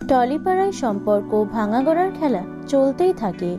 টলিপাড়ায় সম্পর্ক ভাঙাগড়ার খেলা চলতেই থাকে।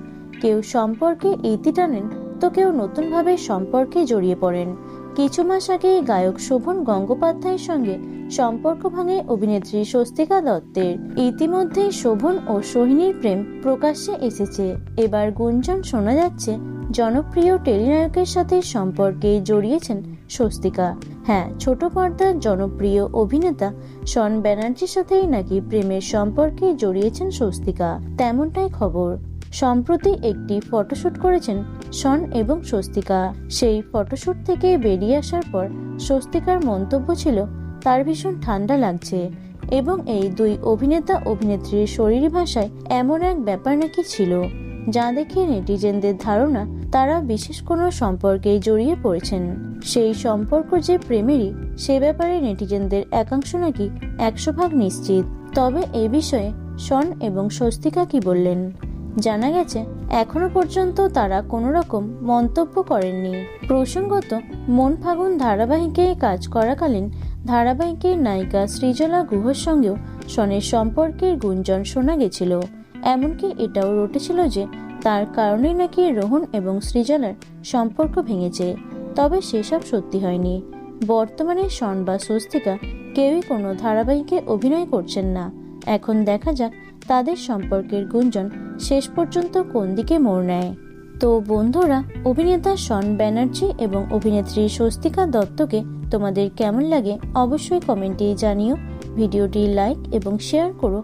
কেউ সম্পর্কে ইতি টানেন, তো কেউ নতুনভাবে সম্পর্কে জড়িয়ে পড়েন। কিছু মাস আগে গায়ক শোভন গঙ্গোপাধ্যায়ের সঙ্গে সম্পর্ক ভাঙে অভিনেত্রী স্বস্তিকা দত্তের। ইতিমধ্যে শোভন ও সোহিনীর প্রেম প্রকাশ্যে এসেছে। এবার গুঞ্জন শোনা যাচ্ছে জনপ্রিয় টেলিনায়কের সাথে সম্পর্কে জড়িয়েছেন স্বস্তিকা। হ্যাঁ ছোট পর্দার জনপ্রিয় অভিনেতা শন ব্যানার্জির সাথেই নাকি প্রেমের সম্পর্কে জড়িয়েছেন স্বস্তিকা। তেমনটাই খবর। সম্প্রতি একটি ফটোশুট করেছেন শন এবং স্বস্তিকা। সেই ফটোশুট থেকে বেরিয়ে আসার পর স্বস্তিকার মন্তব্য ছিল, তার ভীষণ ঠান্ডা লাগছে। এবং এই দুই অভিনেতা অভিনেত্রীর শরীরী ভাষায় এমন এক ব্যাপার নাকি ছিল, যা দেখে নেটিজেনদের ধারণা তারা বিশেষ কোনো সম্পর্কে জড়িয়ে পড়েছেন। সেই সম্পর্ক যে প্রেমেরই, সে ব্যাপারে নেটিজেনদের একাংশ নাকি একশো ভাগ নিশ্চিত। তবে এ বিষয়ে শন এবং স্বস্তিকা কি বললেন? জানা গেছে, এখনও পর্যন্ত তারা কোনো রকম মন্তব্য করেননি। প্রসঙ্গত, মন ফাগুন ধারাবাহিকে কাজ করাকালীন ধারাবাহিকের নায়িকা সৃজলা গুহর সঙ্গেও শনের সম্পর্কের গুঞ্জন শোনা গেছিল। এমনকি এটাও রটেছিল যে তার কারণেই নাকি রোহন এবং সৃজলার সম্পর্ক ভেঙেছে, তবে সেসব সত্যি হয়নি। বর্তমানে শন বা স্বস্তিকা কেউই কোনো ধারাবাহিকে অভিনয় করছেন না। এখন দেখা যাক তাদের সম্পর্কের গুঞ্জন শেষ পর্যন্ত কোন দিকে মোড় নেয়। তো বন্ধুরা, অভিনেতা শন ব্যানার্জি এবং অভিনেত্রী স্বস্তিকা দত্তকে তোমাদের কেমন লাগে অবশ্যই কমেন্টে জানিও। ভিডিওটি লাইক এবং শেয়ার করো